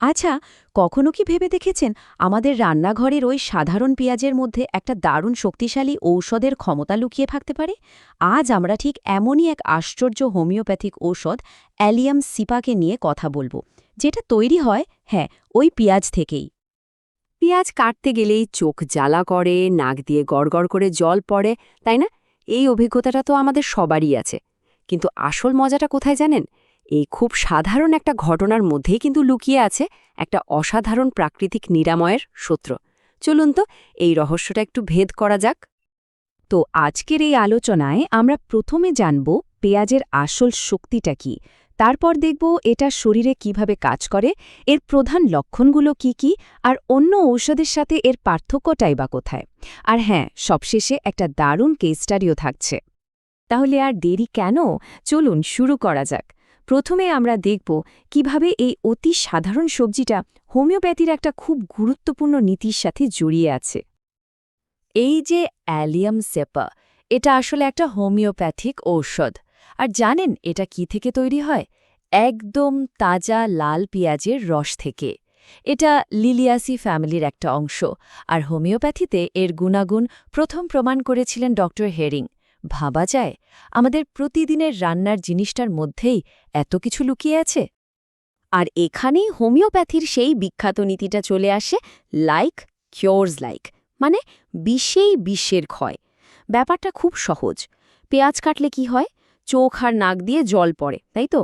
আচ্ছা কখনো কি ভেবে দেখেছেন আমাদের রান্নাঘরের ওই সাধারণ পেঁয়াজের মধ্যে একটা দারুণ শক্তিশালী ঔষধের ক্ষমতা লুকিয়ে থাকতে পারে? আজ আমরা ঠিক এমনই এক আশ্চর্য হোমিওপ্যাথিক ঔষধ অ্যালিয়াম সিপাকে নিয়ে কথা বলব, যেটা তৈরি হয় হ্যাঁ ওই পেঁয়াজ থেকেই। পেঁয়াজ কাটতে গেলেই চোখ জ্বালা করে, নাক দিয়ে গড়গড় করে জল পড়ে, তাই না? এই অভিজ্ঞতাটা তো আমাদের সবারই আছে। কিন্তু আসল মজাটা কোথায় জানেন? এই খুব সাধারণ একটা ঘটনার মধ্যেই কিন্তু লুকিয়ে আছে একটা অসাধারণ প্রাকৃতিক নিরাময়ের সূত্র। চলুন তো, এই রহস্যটা একটু ভেদ করা যাক। তো আজকের এই আলোচনায় আমরা প্রথমে জানব পেঁয়াজের আসল শক্তিটা কি, তারপর দেখব এটা শরীরে কীভাবে কাজ করে, এর প্রধান লক্ষণগুলো কি কি, আর অন্য ঔষধের সাথে এর পার্থক্যটাই বা কোথায়। আর হ্যাঁ সবশেষে একটা দারুণ কেস স্টাডিও থাকছে। তাহলে আর দেরি কেন? চলুন শুরু করা যাক। প্রথমে আমরা দেখব কীভাবে এই অতি সাধারণ সবজিটা হোমিওপ্যাথির একটা খুব গুরুত্বপূর্ণ নীতির সাথে জড়িয়ে আছে। এই যে অ্যালিয়াম সেপা, এটা আসলে একটা হোমিওপ্যাথিক ঔষধ। আর জানেন এটা কি থেকে তৈরি হয়? একদম তাজা লাল পেঁয়াজের রস থেকে। এটা লিলিয়াসি ফ্যামিলির একটা অংশ। আর হোমিওপ্যাথিতে এর গুণাগুণ প্রথম প্রমাণ করেছিলেন ডক্টর হেরিং। ভাবা যায়, আমাদের প্রতিদিনের রান্নার জিনিসটার মধ্যেই এত কিছু লুকিয়ে আছে? আর এখানেই হোমিওপ্যাথির সেই বিখ্যাত নীতিটা চলে আসে লাইক কিওরস লাইক মানে বিষেই বিশ্বের ক্ষয়। ব্যাপারটা খুব সহজ। পেঁয়াজ কাটলে কি হয়? চোখ আর নাক দিয়ে জল পড়ে, তাই তো?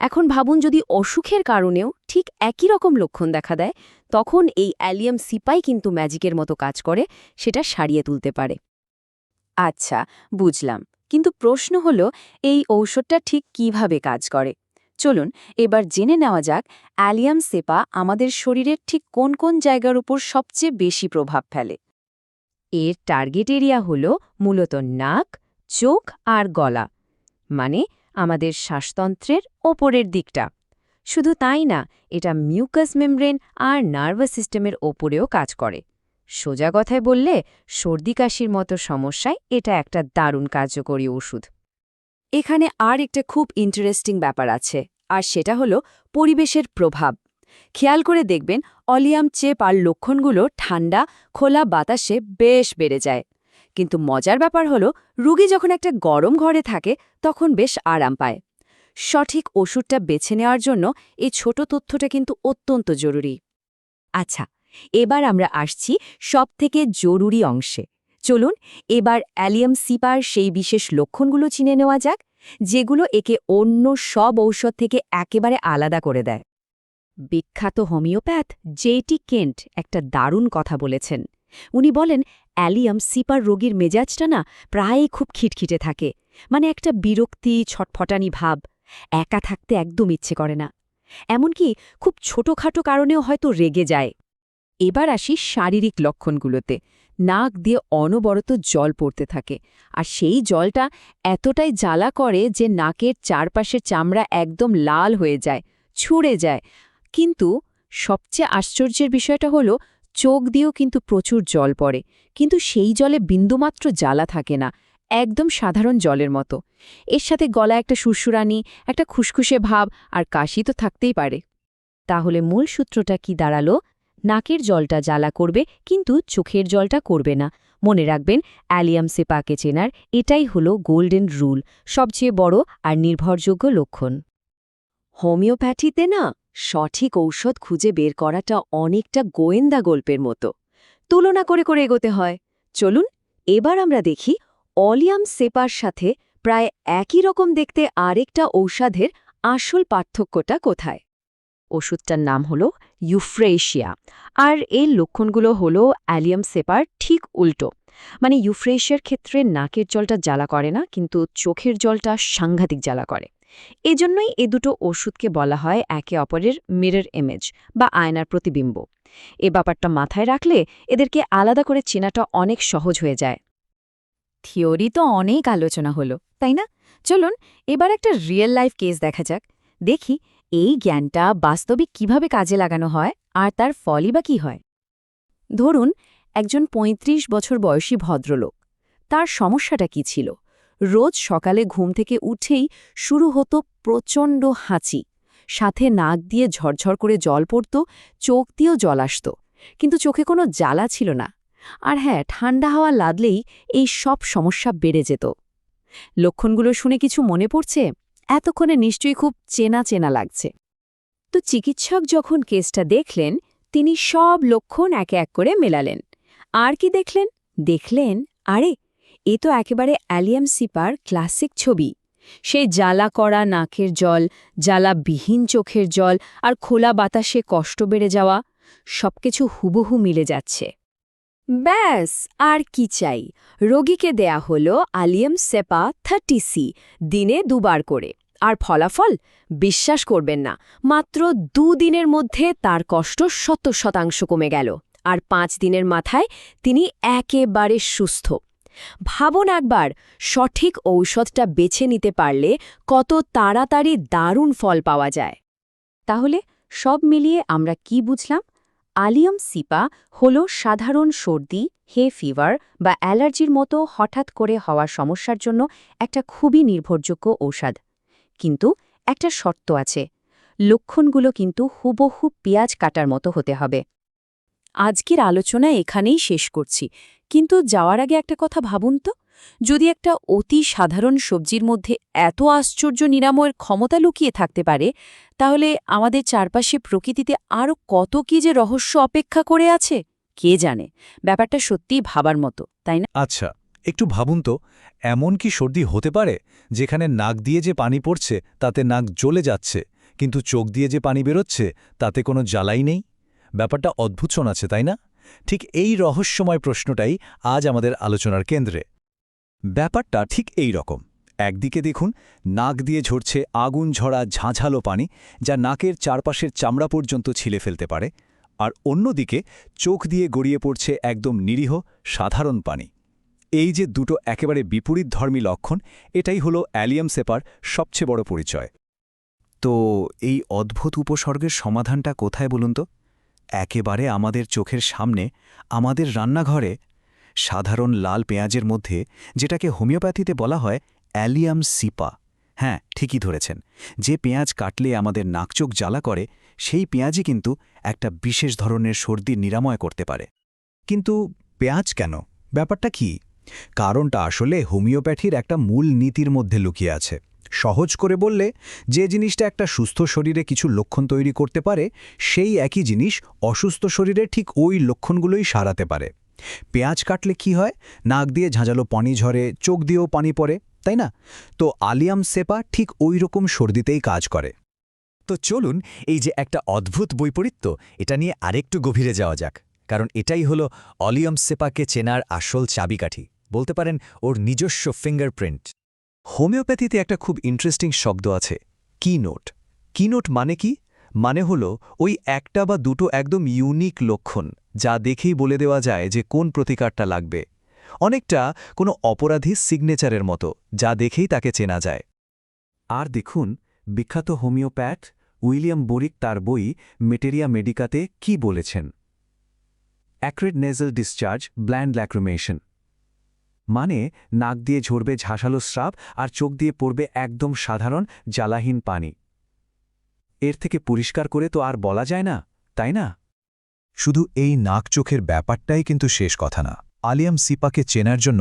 এখন ভাবুন যদি অসুখের কারণেও ঠিক একই রকম লক্ষণ দেখা দেয়, তখন এই অ্যালিয়াম সিপাই কিন্তু ম্যাজিকের মতো কাজ করে, সেটা সারিয়ে তুলতে পারে। আচ্ছা বুঝলাম। কিন্তু প্রশ্ন হল, এই ঔষধটা ঠিক কীভাবে কাজ করে? চলুন, এবার জেনে নেওয়া যাক, অ্যালিয়াম সেপা আমাদের শরীরের ঠিক কোন কোন জায়গার উপর সবচেয়ে বেশি প্রভাব ফেলে? এর টার্গেট এরিয়া হল মূলত নাক, চোখ আর গলা মানে আমাদের শ্বাসতন্ত্রের ওপরের দিকটা। শুধু তাই না, এটা মিউকাস মেমব্রেন আর নার্ভাস সিস্টেমের ওপরেও কাজ করে। সোজা কথায় বললে সর্দি কাশির মতো সমস্যায় এটা একটা দারুণ কার্যকরী ওষুধ। এখানে আর একটা খুব ইন্টারেস্টিং ব্যাপার আছে, আর সেটা হলো পরিবেশের প্রভাব। খেয়াল করে দেখবেন অলিয়াম চেপ আর লক্ষণগুলো ঠান্ডা, খোলা বাতাসে বেশ বেড়ে যায়। কিন্তু মজার ব্যাপার হলো রুগী যখন একটা গরম ঘরে থাকে তখন বেশ আরাম পায়। সঠিক ওষুধটা বেছে নেওয়ার জন্য এই ছোট তথ্যটা কিন্তু অত্যন্ত জরুরি। আচ্ছা এবার আমরা আসছি সবথেকে জরুরি অংশে। চলুন, এবার অ্যালিয়াম সিপার সেই বিশেষ লক্ষণগুলো চিনে নেওয়া যাক, যেগুলো একে অন্য সব ঔষধ থেকে একেবারে আলাদা করে দেয়। বিখ্যাত হোমিওপ্যাথ জেটি কেন্ট একটা দারুণ কথা বলেছেন। উনি বলেন, অ্যালিয়াম সিপার রোগীর মেজাজটা না প্রায়ই খুব খিটখিটে থাকে মানে একটা বিরক্তি, ছটফটানি ভাব, একা থাকতে একদম ইচ্ছে করে না। এমনকি খুব ছোটখাটো কারণেও হয়তো রেগে যায়। এবার আসি শারীরিক লক্ষণগুলোতে। নাক দিয়ে অনবরত জল পড়তে থাকে, আর সেই জলটা এতটাই জ্বালা করে যে নাকের চারপাশের চামড়া একদম লাল হয়ে যায়, ছুড়ে যায়। কিন্তু সবচেয়ে আশ্চর্যের বিষয়টা হলো, চোখ দিয়েও কিন্তু প্রচুর জল পড়ে, কিন্তু সেই জলে বিন্দুমাত্র জ্বালা থাকে না, একদম সাধারণ জলের মতো। এর সাথে গলা একটা সুরসুরানি একটা খুসখুসে ভাব, আর কাশি তো থাকতেই পারে। তাহলে মূল সূত্রটা কি দাঁড়াল? নাকের জলটা জ্বালা করবে, কিন্তু চোখের জলটা করবে না। মনে রাখবেন, অ্যালিয়াম সেপাকে চেনার এটাই হলো গোল্ডেন রুল, সবচেয়ে বড় আর নির্ভরযোগ্য লক্ষণ। হোমিওপ্যাথিতে না, সঠিক ঔষধ খুঁজে বের করাটা অনেকটা গোয়েন্দা গল্পের মতো। তুলনা করে করে এগোতে হয়। চলুন, এবার আমরা দেখি অলিয়াম সেপার সাথে প্রায় একই রকম দেখতে আরেকটা ঔষধের আসল পার্থক্যটা কোথায়। ওষুধটার নাম হল ইউফ্রেশিয়া। আর এর লক্ষণগুলো হল অ্যালিয়াম সেপার ঠিক উল্টো। মানে ইউফ্রেশিয়ার ক্ষেত্রে নাকের জলটা জ্বালা করে না, কিন্তু চোখের জলটা সাংঘাতিক জ্বালা করে। এজন্যই এ দুটো ওষুধকে বলা হয় একে অপরের মিরর ইমেজ বা আয়নার প্রতিবিম্ব। এ ব্যাপারটা মাথায় রাখলে এদেরকে আলাদা করে চেনাটা অনেক সহজ হয়ে যায়। থিওরি তো অনেক আলোচনা হলো, তাই না? চলুন, এবার একটা রিয়েল লাইফ কেস দেখা যাক। দেখি, এই জ্ঞানটা বাস্তবিক কীভাবে কাজে লাগানো হয় আর তার ফলই বা কী হয়? ধরুন, একজন ৩৫ বছর বয়সী ভদ্রলোক। তার সমস্যাটা কি ছিল? রোজ সকালে ঘুম থেকে উঠেই শুরু হতো প্রচণ্ড হাঁচি। সাথে নাক দিয়ে ঝরঝর করে জল পড়ত, চোখ দিয়েও জল আসত। কিন্তু চোখে কোনো জ্বালা ছিল না। আর হ্যাঁ ঠান্ডা হাওয়া লাগলেই এই সব সমস্যা বেড়ে যেত। লক্ষণগুলো শুনে কিছু মনে পড়ছে? এতক্ষণে নিশ্চয়ই খুব চেনা চেনা লাগছে। তো চিকিৎসক যখন কেসটা দেখলেন, তিনি সব লক্ষণ একে এক করে মেলালেন। আর কি দেখলেন? দেখলেন, আরে, এ তো একেবারে অ্যালিয়াম সিপার ক্লাসিক ছবি। সেই জ্বালা করা নাকের জল, জ্বালাবিহীন চোখের জল আর খোলা বাতাসে কষ্ট বেড়ে যাওয়া, সবকিছু হুবহু মিলে যাচ্ছে। ব্যাস, আর কি চাই? রোগীকে দেয়া হলো আলিয়াম সেপা থার্টি সি, দিনে দুবার করে। আর ফলাফল? বিশ্বাস করবেন না, মাত্র দুদিনের মধ্যে তার কষ্ট শত শতাংশ কমে গেল। আর পাঁচ দিনের মাথায় তিনি একেবারে সুস্থ। ভাবুন একবার, সঠিক ঔষধটা বেছে নিতে পারলে কত তাড়াতাড়ি দারুণ ফল পাওয়া যায়। তাহলে সব মিলিয়ে আমরা কি বুঝলাম? আলিয়াম সিপা হল সাধারণ সর্দি, হে ফিভার বা অ্যালার্জির মতো হঠাৎ করে হওয়া সমস্যার জন্য একটা খুবই নির্ভরযোগ্য ঔষধ। কিন্তু একটা শর্ত আছে, লক্ষণগুলো কিন্তু হুবহু পেঁয়াজ কাটার মতো হতে হবে। আজকের আলোচনা এখানেই শেষ করছি, কিন্তু যাওয়ার আগে একটা কথা ভাবুন তো। যদি একটা অতি সাধারণ সবজির মধ্যে এত আশ্চর্য নিরাময়ের ক্ষমতা লুকিয়ে থাকতে পারে, তাহলে আমাদের চারপাশে প্রকৃতিতে আরও কত কি যে রহস্য অপেক্ষা করে আছে? কে জানে? ব্যাপারটা সত্যিই ভাবার মতো, তাই না? আচ্ছা একটু ভাবুন তো, এমন কি সর্দি হতে পারে যেখানে নাক দিয়ে যে পানি পড়ছে তাতে নাক জ্বলে যাচ্ছে, কিন্তু চোখ দিয়ে যে পানি বেরোচ্ছে তাতে কোনো জ্বালাই নেই? ব্যাপারটা অদ্ভুত শোনাচ্ছে, তাই না? ঠিক এই রহস্যময় প্রশ্নটাই আজ আমাদের আলোচনার কেন্দ্রে। ব্যাপারটা ঠিক এই রকম। একদিকে দেখুন, নাক দিয়ে ঝরছে আগুন ঝরা ঝাঁঝালো পানি, যা নাকের চারপাশের চামড়া পর্যন্ত ছিলে ফেলতে পারে, আর অন্যদিকে চোখ দিয়ে গড়িয়ে পড়ছে একদম নিরীহ, সাধারণ পানি। এই যে দুটো একেবারে বিপরীত ধর্মী লক্ষণ, এটাই হলো অ্যালিয়াম সেপার সবচেয়ে বড় পরিচয়। তো এই অদ্ভুত উপসর্গের সমাধানটা কোথায় বলুন তো? একেবারে আমাদের চোখের সামনে, আমাদের রান্নাঘরে সাধারণ লাল পেঁয়াজের মধ্যে, যেটাকে হোমিওপ্যাথিতে বলা হয় অ্যালিয়াম সিপা। হ্যাঁ ঠিকই ধরেছেন। যে পেঁয়াজ কাটলে আমাদের নাকচোখ জ্বালা করে, সেই পেঁয়াজই কিন্তু একটা বিশেষ ধরনের সর্দি নিরাময় করতে পারে। কিন্তু পেঁয়াজ কেন? ব্যাপারটা কি? কারণটা আসলে হোমিওপ্যাথির একটা মূল নীতির মধ্যে লুকিয়ে আছে। সহজ করে বললে, যে জিনিসটা একটা সুস্থ শরীরে কিছু লক্ষণ তৈরি করতে পারে, সেই একই জিনিস অসুস্থ শরীরে ঠিক ওই লক্ষণগুলোই সারাতে পারে। পেঁয়াজ কাটলে কি হয়? নাক দিয়ে ঝাঁঝালো পানি ঝরে, চোখ দিয়েও পানি পড়ে, তাই না? তো আলিয়াম সেপা ঠিক ওই রকম সর্দিতেই কাজ করে। তো চলুন এই যে একটা অদ্ভুত বৈপরীত্য, এটা নিয়ে আরেকটু গভীরে যাওয়া যাক। কারণ এটাই হলো অলিয়াম সেপাকে চেনার আসল চাবিকাঠি। বলতে পারেন ওর নিজস্ব ফিঙ্গারপ্রিন্ট হোমিওপ্যাথিতে একটা খুব ইন্টারেস্টিং শব্দ আছে কি নোট কি নোট মানে কি? মানে হলো ওই একটা বা দুটো একদম ইউনিক লক্ষণ। যা দেখেই বলে দেওয়া যায় যে কোন প্রতিকারটা লাগবে। অনেকটা কোনো অপরাধী সিগনেচারের মতো, যা দেখেই তাকে চেনা যায়। আর দেখুন, বিখ্যাত হোমিওপ্যাথ উইলিয়াম বোরিক তার বই মেটেরিয়া মেডিকাতে কি বলেছেন? Acrid nasal discharge, bland lacrimation. মানে নাক দিয়ে ঝরবে ঝাঁসালো স্রাব আর চোখ দিয়ে পড়বে একদম সাধারণ জ্বালাহীন পানি। এর থেকে পরিষ্কার করে তো আর বলা যায় না, তাই না? শুধু এই নাক চোখের ব্যাপারটাই কিন্তু শেষ কথা না। আলিয়াম সিপাকে চেনার জন্য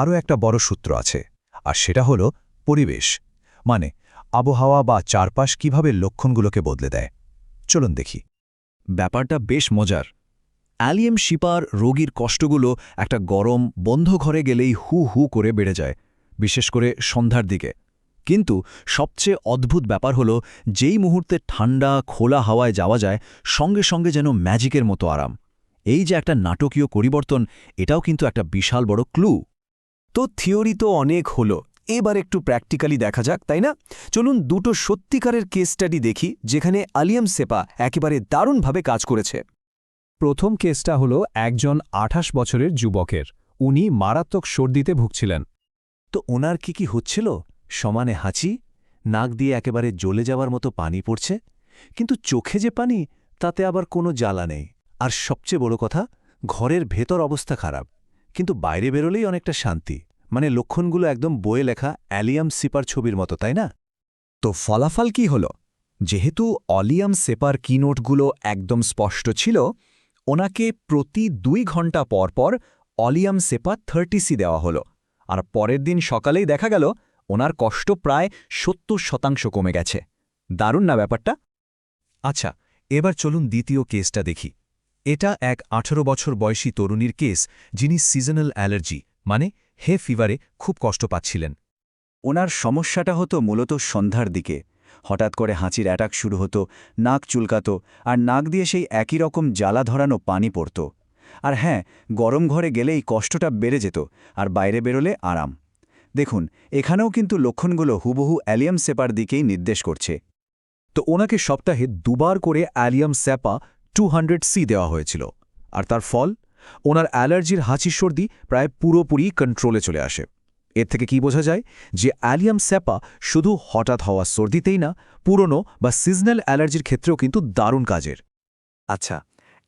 আরও একটা বড় সূত্র আছে, আর সেটা হল পরিবেশ। মানে আবহাওয়া বা চারপাশ কীভাবে লক্ষণগুলোকে বদলে দেয়। চলুন দেখি। ব্যাপারটা বেশ মজার। অ্যালিয়াম শিপার রোগীর কষ্টগুলো একটা গরম, বন্ধ ঘরে গেলেই হু হু করে বেড়ে যায়, বিশেষ করে সন্ধ্যার দিকে। কিন্তু সবচেয়ে অদ্ভুত ব্যাপার হলো, যেই মুহূর্তে ঠান্ডা, খোলা হাওয়ায় যাওয়া যায়, সঙ্গে সঙ্গে যেন ম্যাজিকের মতো আরাম। এই যে একটা নাটকীয় পরিবর্তন, এটাও কিন্তু একটা বিশাল বড় ক্লু। তো থিওরি তো অনেক হলো, এবার একটু প্র্যাকটিক্যালি দেখা যাক, তাই না? চলুন দুটো সত্যিকারের কেস স্টাডি দেখি, যেখানে আলিয়াম সেপা একেবারে দারুণভাবে কাজ করেছে। প্রথম কেসটা হল একজন আঠাশ বছরের যুবকের, উনি মারাত্মক সর্দিতে ভুগছিলেন। তো ওনার কি কি হচ্ছিল? সমানে হাঁচি, নাক দিয়ে একেবারে জ্বলে যাওয়ার মতো পানি পড়ছে, কিন্তু চোখে যে পানি, তাতে আবার কোনো জ্বালা নেই। আর সবচেয়ে বড় কথা, ঘরের ভেতর অবস্থা খারাপ, কিন্তু বাইরে বেরোলেই অনেকটা শান্তি। মানে লক্ষণগুলো একদম বয়ে লেখা অ্যালিয়াম সিপার ছবির মতো, তাই না? তো ফলাফল কি হল? যেহেতু অলিয়াম সেপার কিনোটগুলো একদম স্পষ্ট ছিল, ওনাকে প্রতি দুই ঘণ্টা পর পর অলিয়াম সেপা থার্টি সি দেওয়া হলো। আর পরের দিন সকালেই দেখা গেল ওনার কষ্ট প্রায় সত্তর শতাংশ কমে গেছে। দারুণ না ব্যাপারটা? আচ্ছা এবার চলুন দ্বিতীয় কেসটা দেখি। এটা এক আঠেরো বছর বয়সী তরুণীর কেস যিনি সিজনাল অ্যালার্জি মানে হে ফিভারে খুব কষ্ট পাচ্ছিলেন। ওনার সমস্যাটা হতো মূলত সন্ধ্যার দিকে। হঠাৎ করে হাঁচির অ্যাটাক শুরু হতো, নাক চুলকাত আর নাক দিয়ে সেই একই রকম জ্বালা ধরানো পানি পড়ত। আর হ্যাঁ গরম ঘরে গেলেই কষ্টটা বেড়ে যেত আর বাইরে বেরোলে আরাম। দেখুন, এখানেও কিন্তু লক্ষণগুলো হুবহু অ্যালিয়াম সেপার দিকেই নির্দেশ করছে। তো ওনাকে সপ্তাহে দুবার করে অ্যালিয়াম স্যাপা টু সি দেওয়া হয়েছিল। আর তার ফল? ওনার অ্যালার্জির হাঁচি সর্দি প্রায় পুরোপুরি কন্ট্রোলে চলে আসে। এর থেকে কি বোঝা যায়? যে অ্যালিয়াম স্যাপা শুধু হঠাৎ হওয়া সর্দিতেই না, পুরনো বা সিজনাল অ্যালার্জির ক্ষেত্রেও কিন্তু দারুণ কাজের। আচ্ছা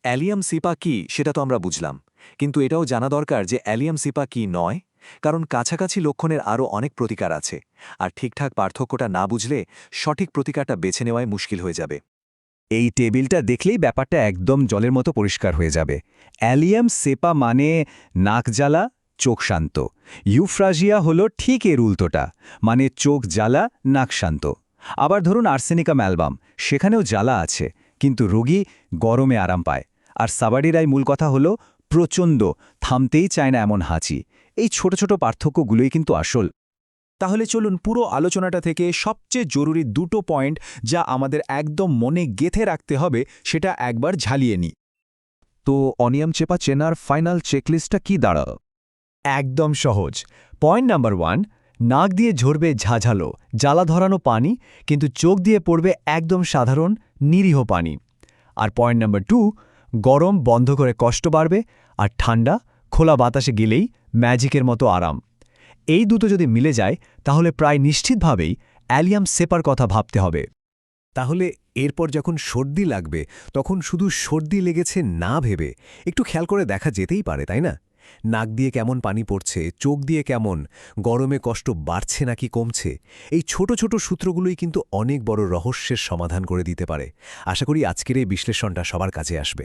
অ্যালিয়াম সিপা কি সেটা তো আমরা বুঝলাম। কিন্তু এটাও জানা দরকার যে অ্যালিয়াম সিপা কি নয়, কারণ কাছাকাছি লক্ষণের আরও অনেক প্রতিকার আছে, আর ঠিকঠাক পার্থক্যটা না বুঝলে সঠিক প্রতিকারটা বেছে নেওয়ায় মুশকিল হয়ে যাবে। এই টেবিলটা দেখলেই ব্যাপারটা একদম জলের মতো পরিষ্কার হয়ে যাবে। অ্যালিয়াম সেপা মানে নাক জ্বালা, চোখ শান্ত। ইউফ্রাজিয়া হলো ঠিক এর উল্টোটা মানে চোখ জ্বালা, নাক শান্ত। আবার ধরুন আর্সেনিকাম অ্যালবাম, সেখানেও জ্বালা আছে, কিন্তু রোগী গরমে আরাম পায়। আর সাবাডিরাই মূল কথা হলো প্রচণ্ড, থামতেই চায় না এমন হাঁচি। এই ছোট ছোট পার্থক্যগুলোই কিন্তু আসল। তাহলে চলুন পুরো আলোচনাটা থেকে সবচেয়ে জরুরি দুটো পয়েন্ট যা আমাদের একদম মনে গেথে রাখতে হবে সেটা একবার ঝালিয়ে নিই। তো, অনিয়ম চেপা চেনার ফাইনাল চেকলিস্টটা কি দাঁড়াল? একদম সহজ। পয়েন্ট নাম্বার ওয়ান, নাক দিয়ে ঝরবে ঝাঝালো, জ্বালা ধরানো পানি, কিন্তু চোখ দিয়ে পড়বে একদম সাধারণ, নিরীহ পানি। আর পয়েন্ট নাম্বার টু গরম বন্ধ করে কষ্ট বাড়বে আর ঠান্ডা, খোলা বাতাসে গেলেই ম্যাজিকের মতো আরাম। এই দুটো যদি মিলে যায়, তাহলে প্রায় নিশ্চিতভাবেই অ্যালিয়াম সেপার কথা ভাবতে হবে। তাহলে এরপর যখন সর্দি লাগবে, তখন শুধু সর্দি লেগেছে না ভেবে একটু খেয়াল করে দেখা যেতেই পারে, তাই না? নাক দিয়ে কেমন পানি পড়ছে, চোখ দিয়ে কেমন, গরমে কষ্ট বাড়ছে নাকি কমছে, এই ছোট ছোট সূত্রগুলোই কিন্তু অনেক বড় রহস্যের সমাধান করে দিতে পারে। আশা করি আজকের এই বিশ্লেষণটা সবার কাছে আসবে।